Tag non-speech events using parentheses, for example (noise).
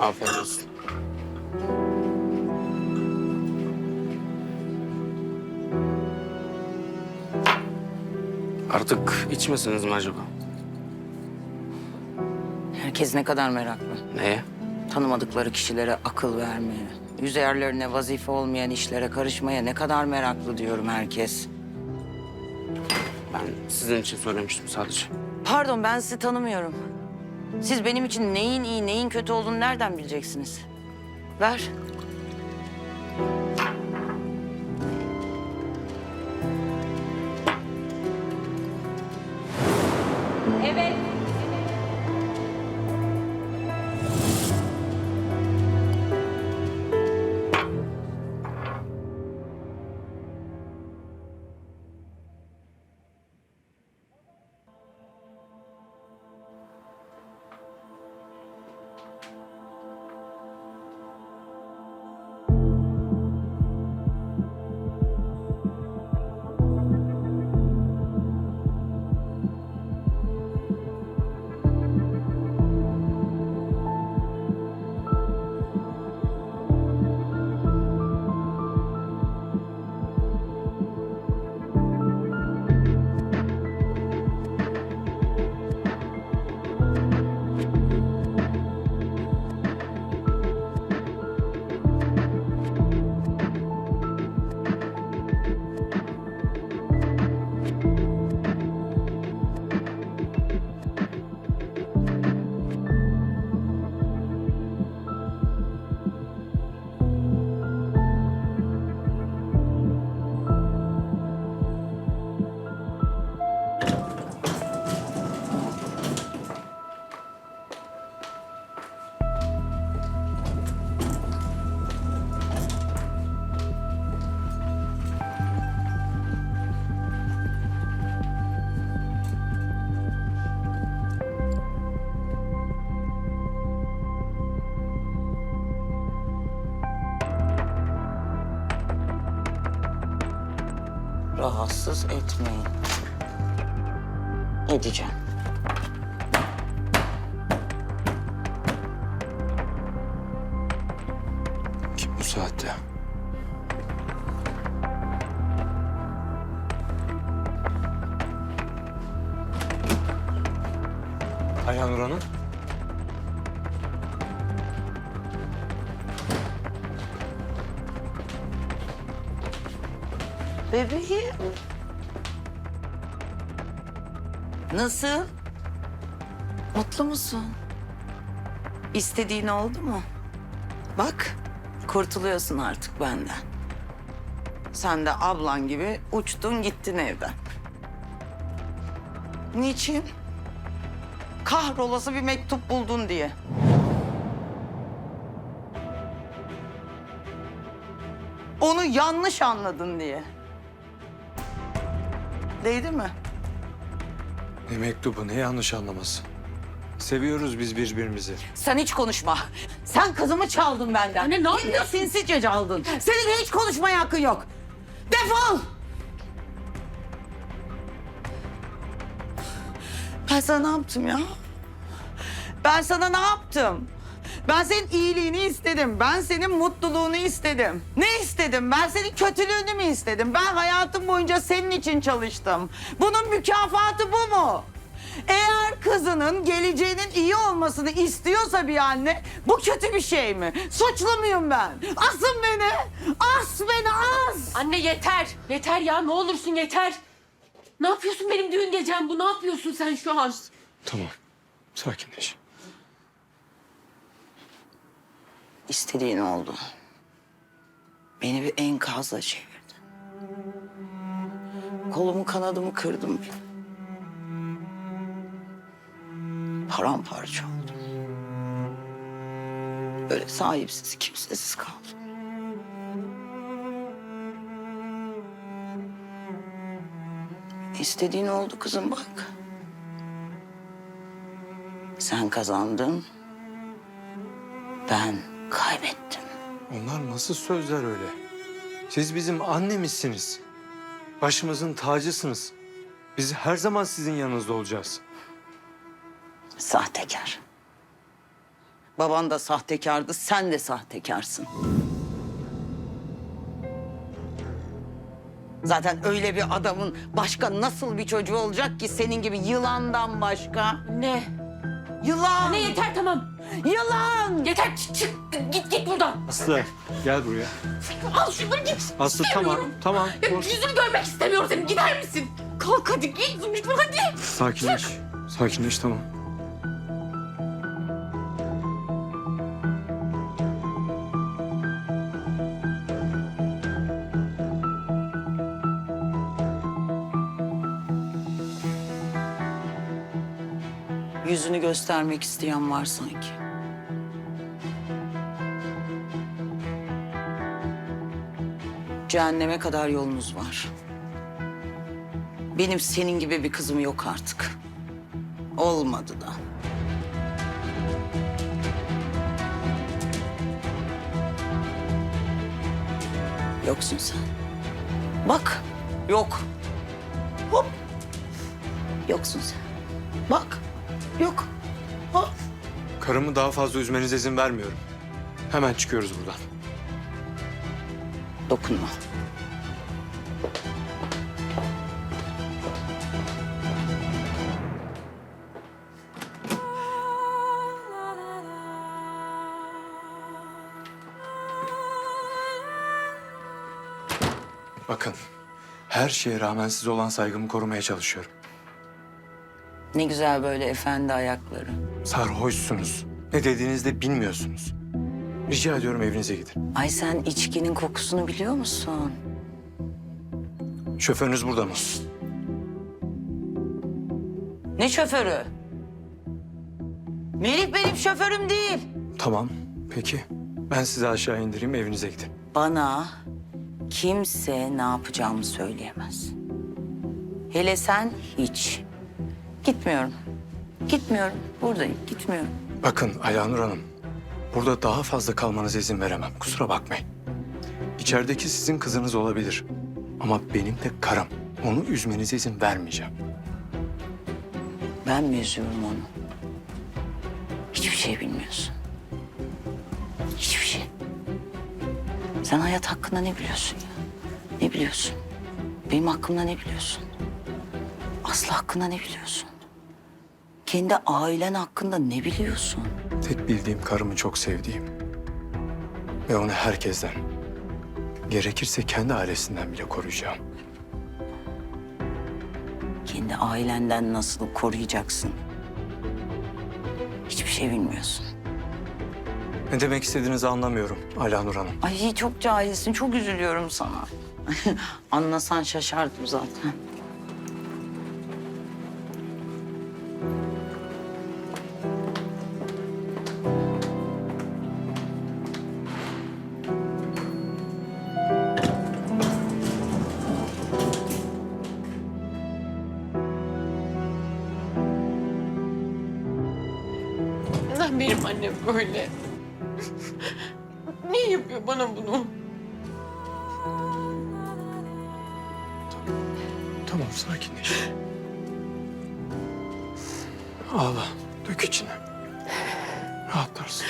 Afiyet olsun. Artık içmesiniz mi acaba? Herkes ne kadar meraklı. Neye? Tanımadıkları kişilere akıl vermeye, üzerlerine vazife olmayan işlere karışmaya ne kadar meraklı diyorum herkes. Ben sizin için söylemiştim sadece. Pardon ben sizi tanımıyorum. Siz benim için neyin iyi neyin kötü olduğunu nereden bileceksiniz? Ver. Rahatsız etmeyin. Edeceğim. Kim bu saatte? Ayhan Nur Hanım. Bebeğim. Nasıl? Mutlu musun? İstediğin oldu mu? Bak, kurtuluyorsun artık benden. Sen de ablan gibi uçtun gittin evden. Niçin? Kahrolası bir mektup buldun diye. Onu yanlış anladın diye. Değdi mi? Ne mektubu, ne yanlış anlaması. Seviyoruz biz birbirimizi. Sen hiç konuşma. Sen kızımı çaldın benden. Anne, ne yapıyorsun? sinsice çaldın. Senin hiç konuşmaya hakkın yok. Defol! Ben sana ne yaptım ya? Ben sana ne yaptım? Ben senin iyiliğini istedim. Ben senin mutluluğunu istedim. Ne istedim? Ben senin kötülüğünü mü istedim? Ben hayatım boyunca senin için çalıştım. Bunun mükafatı bu mu? Eğer kızının geleceğinin iyi olmasını istiyorsa bir anne bu kötü bir şey mi? Suçlu muyum ben? Asın beni! As beni as! Anne yeter. Yeter ya ne olursun yeter. Ne yapıyorsun benim düğün gecem bu? Ne yapıyorsun sen şu an? Tamam, sakinleş. İstediğin oldu. Beni bir enkazla çevirdin. Kolumu kanadımı kırdın benim. Paramparça oldum. Böyle sahipsiz, kimsesiz kaldım. İstediğin oldu kızım bak. Sen kazandın. Ben. Onlar nasıl sözler öyle? Siz bizim annemizsiniz. Başımızın tacısınız. Biz her zaman sizin yanınızda olacağız. Sahtekar. Baban da sahtekardı, sen de sahtekarsın. Zaten öyle bir adamın başka nasıl bir çocuğu olacak ki senin gibi yılandan başka? Ne? Yılan! Ne yeter tamam. Yılan! Yeter çık, çık git git buradan. Aslı gel buraya. Al şunları git. Aslı tamam İstemiyorum. tamam. Ya, Dur. yüzünü görmek istemiyorum senin. Gider misin? Kalk hadi git hadi. Sakinleş. Sakinleş tamam. Göstermek isteyen var sanki. Cehenneme kadar yolunuz var. Benim senin gibi bir kızım yok artık. Olmadı da. Yoksun sen. Bak, yok. Hop. Yoksun sen. Bak, yok. Karımı daha fazla üzmenize izin vermiyorum. Hemen çıkıyoruz buradan. Dokunma. Bakın her şeye rağmen size olan saygımı korumaya çalışıyorum. Ne güzel böyle efendi ayakları. Sarhoşsunuz. Ne dediğinizi de bilmiyorsunuz. Rica ediyorum evinize gidin. Ay sen içkinin kokusunu biliyor musun? Şoförünüz burada mı? Ne şoförü? Melih benim şoförüm değil. Tamam. Peki. Ben sizi aşağı indireyim evinize gidin. Bana kimse ne yapacağımı söyleyemez. Hele sen hiç. Gitmiyorum. Gitmiyorum. Buradayım. Gitmiyorum. Bakın Alanur Hanım. Burada daha fazla kalmanıza izin veremem. Kusura bakmayın. İçerideki sizin kızınız olabilir. Ama benim de karım. Onu üzmenize izin vermeyeceğim. Ben mi üzüyorum onu? Hiçbir şey bilmiyorsun. Hiçbir şey. Sen hayat hakkında ne biliyorsun ya? Ne biliyorsun? Benim hakkımda ne biliyorsun? Aslı hakkında ne biliyorsun? Kendi ailen hakkında ne biliyorsun? Tek bildiğim karımı çok sevdiğim. Ve onu herkesten, gerekirse kendi ailesinden bile koruyacağım. Kendi ailenden nasıl koruyacaksın? Hiçbir şey bilmiyorsun. Ne demek istediğinizi anlamıyorum Alanur Hanım. Ay çok cahilsin, çok üzülüyorum sana. (laughs) Anlasan şaşardım zaten. benim annem böyle? Niye yapıyor bana bunu? Tamam, tamam sakinleş. Ağla, dök içine. Rahatlarsın.